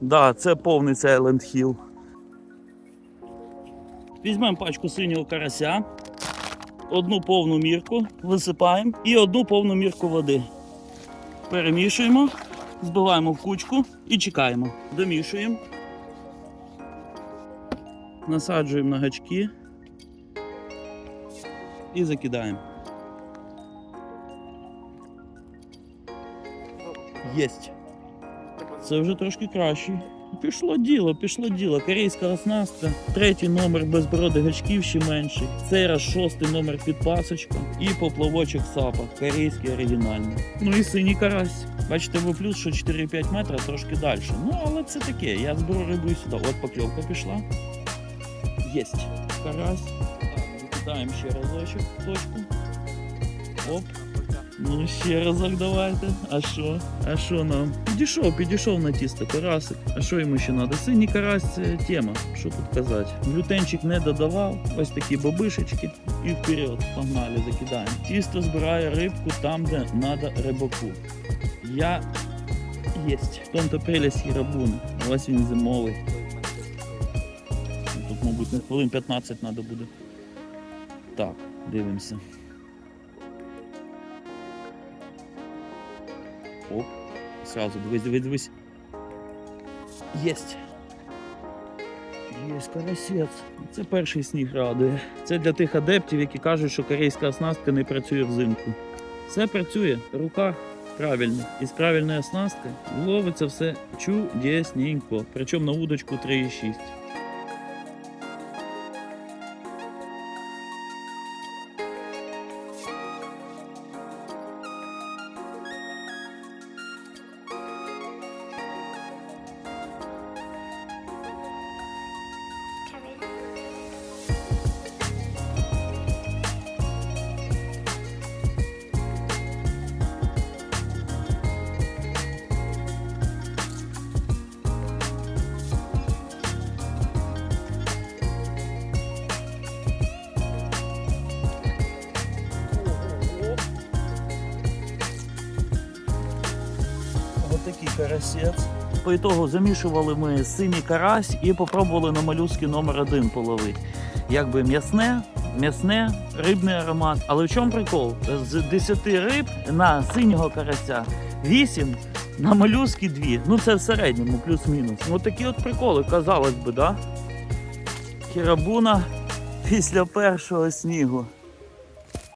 Да, це повний Silent Hill. Візьмемо пачку синього карася, одну повну мірку висипаємо і одну повну мірку води. Перемішуємо, збиваємо в кучку і чекаємо. Домішуємо. Насаджуємо на гачки і закидаємо. Єсть. Це вже трошки краще. Пішло діло, пішло діло. Корейська оснастка, третій номер безбородих гачків ще менший. Цей раз шостий номер підпасочка і поплавочок сапа. Корейський оригінальний. Ну і синій карась. Бачите, ви плюс, що 4-5 метра трошки далі. Ну, але це таке. Я зберу рибу сюди. От покльовка пішла. Єсть. Карась. Так, закидаємо ще разочок точку. Оп. Ну, ще разок давайте. А що? А що нам? Підійшов, підійшов на тісто, карасик. А що йому ще треба? Синій карась це тема. Що тут казати? Глютенчик не додавав. Ось такі бобишечки. І вперед. Погнали, закидаємо. Тісто збирає рибку там, де треба рибаку. Я єсть. В тому-то прелість хірабуни. Ось він зимовий. Тут, мабуть, на хвилин 15 треба буде. Так, дивимося. Оп. Сразу, дивись, дивись, дивись. Єсть. Єсть карасець. Це перший сніг радує. Це для тих адептів, які кажуть, що корейська оснастка не працює взимку. Все працює, рука правильна. І з правильної оснастки ловиться все чудесненько. Причому на удочку 3,6. Такий карасець. По ітогу замішували ми синій карась і попробували на молюски номер один половити. Якби м'ясне, м'ясне, рибний аромат. Але в чому прикол? З 10 риб на синього карася 8, на молюски 2. Ну це в середньому, плюс-мінус. Ну такі от приколи, казалось би, да? Хірабуна після першого снігу.